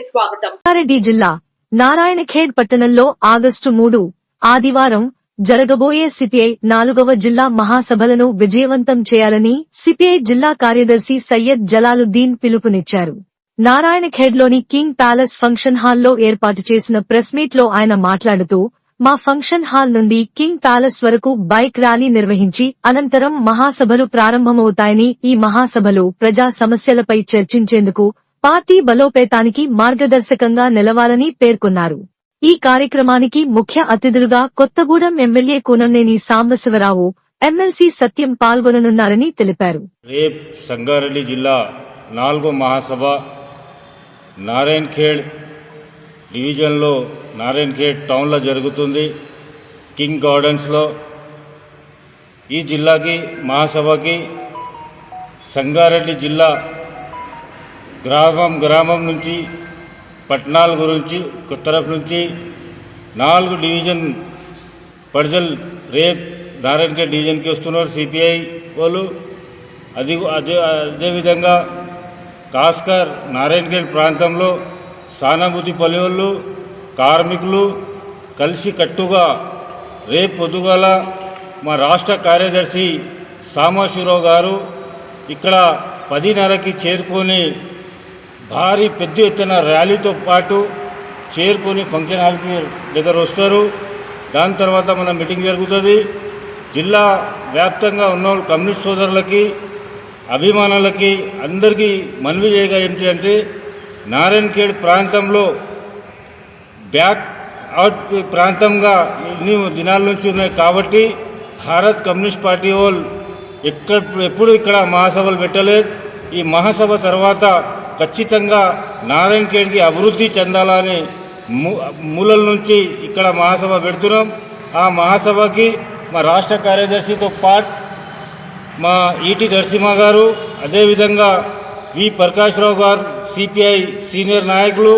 స్వాగతం. జిల్లా నారాయణఖేడ్ పట్టణంలో ఆగస్టు మూడు ఆదివారం జరగబోయే సిపిఐ నాలుగవ జిల్లా మహాసభలను విజయవంతం చేయాలని సిపిఐ జిల్లా కార్యదర్శి సయ్యద్ జలాలుద్దీన్ పిలుపునిచ్చారు. నారాయణఖేడ్లోని కింగ్ ప్యాలెస్ ఫంక్షన్ హాల్లో ఏర్పాటు చేసిన ప్రెస్ మీట్లో ఆయన మాట్లాడుతూ మా ఫంక్షన్ హాల్ నుండి కింగ్ ప్యాలెస్ వరకు బైక్ ర్యాలీ నిర్వహించి అనంతరం మహాసభలు ప్రారంభమవుతాయని ఈ మహాసభలు ప్రజా సమస్యలపై చర్చించేందుకు పార్టీ బలోపేతానికి మార్గదర్శకంగా నిలవాలని పేర్కొన్నారు. ఈ కార్యక్రమానికి ముఖ్య అతిథులుగా కొత్తగూడెం ఎమ్మెల్యే కూనంనేని సాంబశివరావు ఎమ్మెల్సీ సత్యం పాల్గొననున్నారని తెలిపారు. రేప్ సంగారెడ్డి జిల్లా నాలుగో మహాసభ నారాయణ్ ఖేడ్ డివిజన్లో నారాయణ్ ఖేడ్ టౌన్లో జరుగుతుంది. కింగ్ గార్డెన్స్లో ఈ జిల్లాకి మహాసభకి సంగారెడ్డి జిల్లా గ్రామం గ్రామం నుంచి పట్టణాల గురించి తరఫు నుంచి నాలుగు డివిజన్ పడజల్ రేప్ నారాయణఖేడ్ డివిజన్కి వస్తున్నారు సిపిఐ వాళ్ళు. అది అదే అదేవిధంగా కాస్కర్ నారాయణఖేడ్ ప్రాంతంలో సానుభూతి పల్లెళ్ళు కార్మికులు కలిసి కట్టుగా రేపు పొద్దుగాల మా రాష్ట్ర కార్యదర్శి సామాశివరావు గారు ఇక్కడ పదిన్నరకి చేరుకొని భారీ పెద్ద ఎత్తున ర్యాలీతో పాటు చేరుకొని ఫంక్షన్ హాల్కి దగ్గర వస్తారు. దాని తర్వాత మన మీటింగ్ జరుగుతుంది. జిల్లా వ్యాప్తంగా ఉన్న కమ్యూనిస్ట్ సోదరులకి అభిమానులకి అందరికీ మనవి చేయగా ఏంటి అంటే నారాయణఖేడ్ ప్రాంతంలో బ్యాక్ అవుట్ ప్రాంతంగా ఎన్ని దినాల నుంచి ఉన్నాయి కాబట్టి భారత్ కమ్యూనిస్ట్ పార్టీ వాళ్ళు ఎక్కడ ఎప్పుడు ఇక్కడ మహాసభలు పెట్టలేదు. ఈ మహాసభ తర్వాత ఖచ్చితంగా నారాయణఖేడ్కి అభివృద్ధి చెందాలని మూలల నుంచి ఇక్కడ మహాసభ పెడుతున్నాం. ఆ మహాసభకి మా రాష్ట్ర కార్యదర్శితో పాటు మా ఈటి నరసింహ గారు అదేవిధంగా వి ప్రకాశ్రావు గారు సిపిఐ సీనియర్ నాయకులు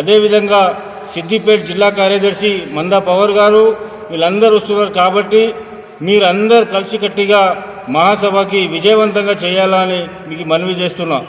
అదేవిధంగా సిద్దిపేట జిల్లా కార్యదర్శి మందా పవర్ గారు వీళ్ళందరూ వస్తున్నారు కాబట్టి మీరందరూ కలిసికట్టిగా మహాసభకి విజయవంతంగా చేయాలని మీకు మనవి చేస్తున్నాం.